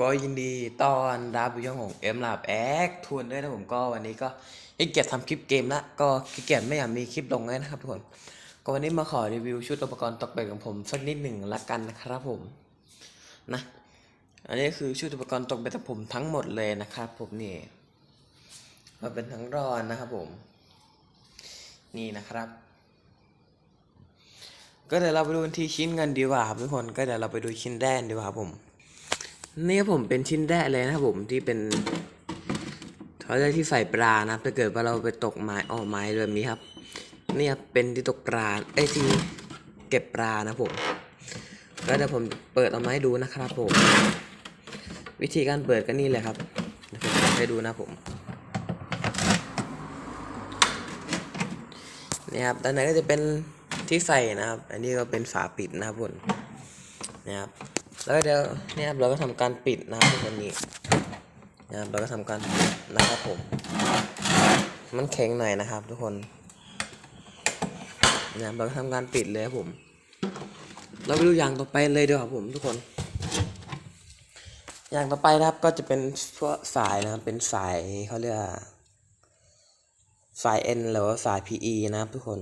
ก็ยินดีต้อนรับผู้ชมของเอ็มลาบแอคทวนด้วยนะผมก็วันนี้ก็ขี้เกียจทำคลิปเกมละก็ขี้เกียจไม่อยากมีคลิปลงเลยนะครับทุกคนก็วันนี้มาขอรีวิวชุดอุปกรณ์ตกเบ็ดของผมสักนิดหนึ่งละกันนะครับผมนะอันนี้คือชุดอุปกรณ์ตกเบ็ดของผมทั้งหมดเลยนะครับผมนี่มาเป็นทั้งรอนนะครับผม นี่นะครับก็เดี๋ยวเราไปดูที่ชิ้นกันดีกว่าครับทุกคนก็เดี๋ยวเราไปดูชิ้นแรกดีกว่าครับผม นี่ผมเป็นชิ้นแรกเลยนะครับผมที่เป็นเขาเรียกที่ใส่ปลานะถ้าเกิดว่าเราไปตกไม้ออกไม้แบบนี้ครับนี่ครับเป็นที่ตกปลาไอ้ที่เก็บปลานะครับผมก็เดี๋ยวผมเปิดเอาไม้ดูนะครับผม วิธีการเปิดก็นี่เลยครับเดี๋ยวผมให้ดูนะผมนี่ครับด้านในก็จะเป็นที่ใส่นะครับ อันนี้ก็เป็นฝาปิดนะครับผมนะครับ แล้วเดี๋ยวเนี่ยครับเราก็ทำการปิดนะครับทุกคนนี้นะครับเราก็ทำการปิดนะครับผม มันแข็งหน่อยนะครับ ทุกคนนะครับเราก็ทำการปิดเลยครับผม เราไปดูอย่างต่อไปเลยดีกว่าครับผมทุกคน อย่างต่อไปนะครับก็จะเป็นพวกสายนะครับเป็นสายเขาเรียกสาย N หรือว่าสาย PE นะครับทุกคน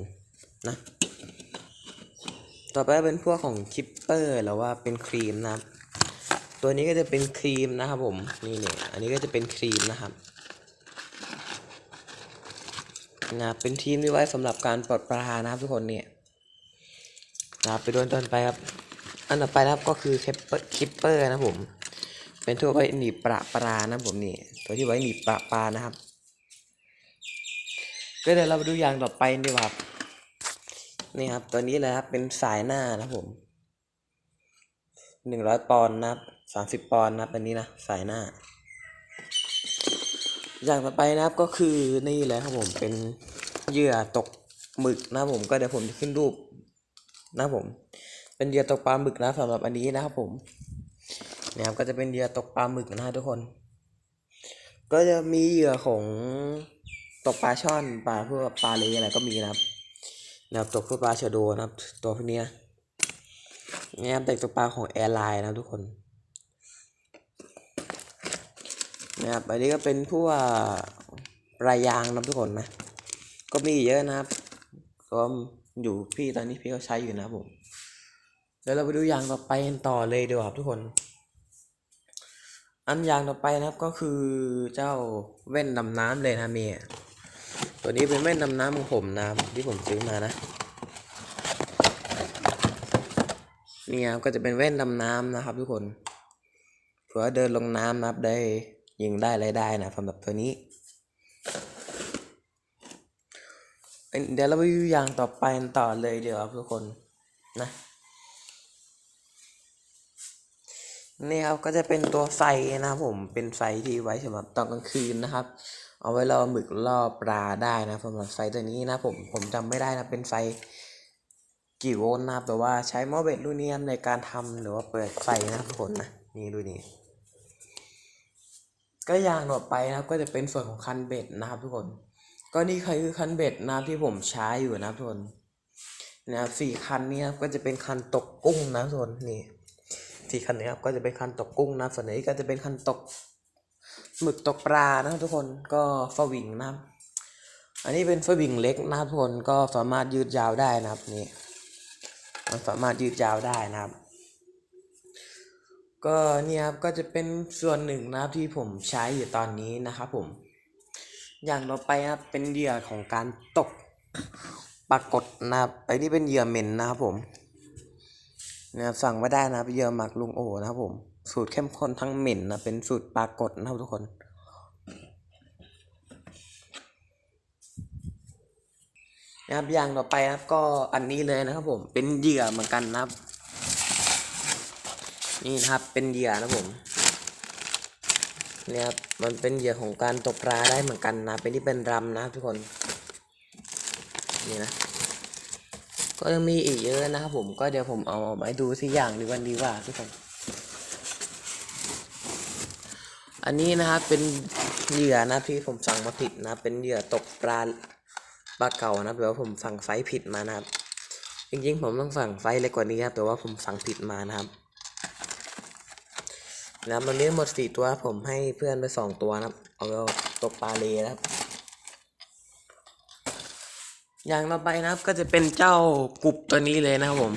นะ ต่อไปเป็นพวกของคิปเปอร์หรือว่าเป็นครีมนะครับ ตัวนี้ก็จะเป็นครีมนะครับผมนี่เนี่ยอันนี้ก็จะเป็นครีมนะครับนะเป็นทีมที่ไว้สำหรับการปลดปลานะครับทุกคนเนี่ยนะไปดูต้นไปครับ อันต่อไปนะครับก็คือคิปเปอร์คิปเปอร์นะผม เป็นตัวไว้หนีปลาปลานะผมนี่ตัวที่ไว้หนีปลาปลานะครับ ก็เดี๋ยวเราไปดูอย่างต่อไปดีกว่าครับ นี่ครับตัวนี้เลยครับเป็นสายหน้านะผมหนึ่งร้อยปอนด์นะครับสามสิบปอนด์นะครับอันนี้นะสายหน้า อย่างต่อไปนะครับก็คือนี่เลยครับผมเป็นเหยื่อตกหมึกนะครับผมก็เดี๋ยวผมจะขึ้นรูปนะครับผม เป็นเหยื่อตกปลาหมึกนะสำหรับอันนี้นะครับผมเนี่ยครับก็จะเป็นเหยื่อตกปลาหมึกนะทุกคน ก็จะมีเหยื่อของตกปลาช่อนปลาพวกปลาเลอะไรก็มีนะครับ นะครับตกปลาชโดนะครับ ตัวพวกนี้นะนี่ครับแต่ตกปลาของแอร์ไลน์นะครับทุกคนนะครับอันนี้ก็เป็นพวกปลายยางนะครับทุกคนนะ ก็มีเยอะนะครับ ก็อยู่พี่ตอนนี้พี่ก็ใช้อยู่นะผมเดี๋ยวเราไปดูอย่างต่อไปกันต่อเลยดีกว่าครับทุกคน อันอย่างต่อไปนะครับก็คือเจ้าแว่นดำน้ำเลยนะเมียตัวนี้เป็นแว่นดำน้ำของผมนะที่ผมซื้อมานะ นี่ครับก็จะเป็นแว่นดำน้ำนะครับ ทุกคนเผื่อเดินลงน้ำนะครับได้ยิงได้อะไรได้นะสำหรับตัวนี้เดี๋ยวเราไปดูอย่างต่อไปต่อเลยเดี๋ยวครับทุกคนนะนี่ครับก็จะเป็นตัวไฟนะครับผมเป็นไฟที่ไว้สำหรับตอนกลางคืนนะครับ เอาไว้ล่อหมึกล่อปลาได้นะสำหรับไฟตัวนี้นะผมผมจำไม่ได้นะเป็นไฟ กี่โวลต์นะครับแต่ว่าใช้มอเบ็ดรุ่นนี้ในการทำหรือว่าเปิดไฟนะครับทุกคนนะนี่ดูนี่ก็อย่างต่อไปนะครับก็จะเป็นส่วนของคันเบ็ดนะครับทุกคน ก็นี่คือคันเบ็ดนะที่ผมใช้อยู่นะทุกคนนะครับสี่คันนี้ครับก็จะเป็นคันตกกุ้งนะทุกคนนี่สี่คันนี้ครับก็จะเป็นคันตกกุ้งนะส่วนนี้ก็จะเป็นคันตกหมึกตกปลานะทุกคนก็ฟวิงนะครับอันนี้เป็นฟวิงเล็กนะครับทุกคนก็สามารถยืดยาวได้นะครับนี่ มันสามารถยืดยาวได้นะครับ ก็เนี่ยครับก็จะเป็นส่วนหนึ่งนะครับที่ผมใช้อยู่ตอนนี้นะครับผม อย่างต่อไปนะครับเป็นเหยื่อของการตกปรากฏนะครับไอ้นี่เป็นเหยื่อเหม็นนะครับผมนะครับสั่งไม่ได้นะครับเหยื่อหมักลุงโอนะครับผมสูตรเข้มข้นทั้งเหม็นนะเป็นสูตรปรากฏนะครับทุกคน นะครับอย่างต่อไปครับก็อันนี้เลยนะครับผมเป็นเหยื่อเหมือนกันนะครับ นี่นะครับเป็นเหยื่อนะผมเนี่ยครับมันเป็นเหยื่อของการตกปลาได้เหมือนกันนะเป็นที่เป็นรำนะครับทุกคนนี่นะก็ยังมีอีกเยอะนะครับผมก็เดี๋ยวผมเอามาให้ดูสักอย่างดีกว่าดีว่าทุกคนอันนี้นะครับเป็นเหยื่อนะที่ผมสั่งมาผิดนะเป็นเหยื่อตกปลา ปลาเก่านะแปลว่าผมสั่งไซส์ผิดมานะครับ จริงๆ ผมต้องสั่งไซส์เล็กกว่านี้ครับแต่ว่าผมสั่งผิดมานะครับนะมันนี้หมดสี่ตัวผมให้เพื่อนไปสองตัวนะครับ เอาไปตกปลาเลนะครับ อย่างต่อไปนะครับก็จะเป็นเจ้ากรุบตัวนี้เลยนะครับผม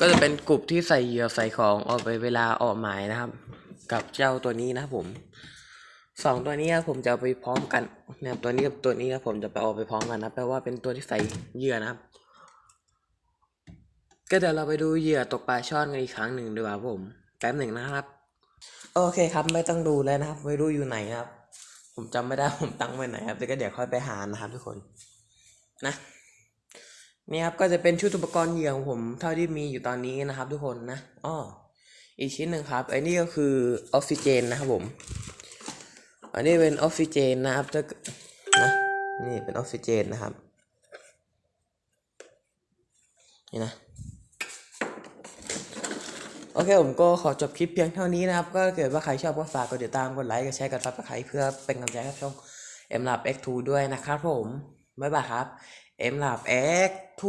ก็จะเป็นกรุบที่ใส่เหยื่อใส่ของออกไปเวลาออกหมายนะครับ กับเจ้าตัวนี้นะครับผม สองตัวนี้ครับผมจะเอาไปพร้อมกันนะครับตัวนี้กับตัวนี้ครับผมจะไปเอาไปพร้อมกันนะแปลว่าเป็นตัวที่ใส่เหยื่อนะครับ ก็เดี๋ยวเราไปดูเหยื่อตกปลาช่อนกันอีกครั้งหนึ่งดีกว่าผมแป๊บหนึ่งนะครับ โอเคครับไม่ต้องดูแล้วนะครับ ไม่รู้อยู่ไหนครับ ผมจำไม่ได้ผมตั้งไว้ไหนครับแต่ก็เดี๋ยวค่อยไปหานะครับทุกคนนะนี่ครับก็จะเป็นชุดอุปกรณ์เหยื่อของผมเท่าที่มีอยู่ตอนนี้นะครับ ทุกคนนะอ้ออีกชิ้นหนึ่งครับไอ้นี่ก็คือออกซิเจนนะครับผม อันนี้เป็นออกซิเจนนะครับถ้านะนี่เป็นออกซิเจนนะครับ นี่นะ โอเคผมก็ขอจบคลิปเพียงเท่านี้นะครับ ก็เกิดว่าใครชอบก็ฝากกดติดตาม กดไลค์ กดแชร์ กดซับสไครต์เพื่อเป็นกำลังใจให้กับช่อง M Lab X2 ด้วยนะครับผม บ๊ายบายครับ M Lab X2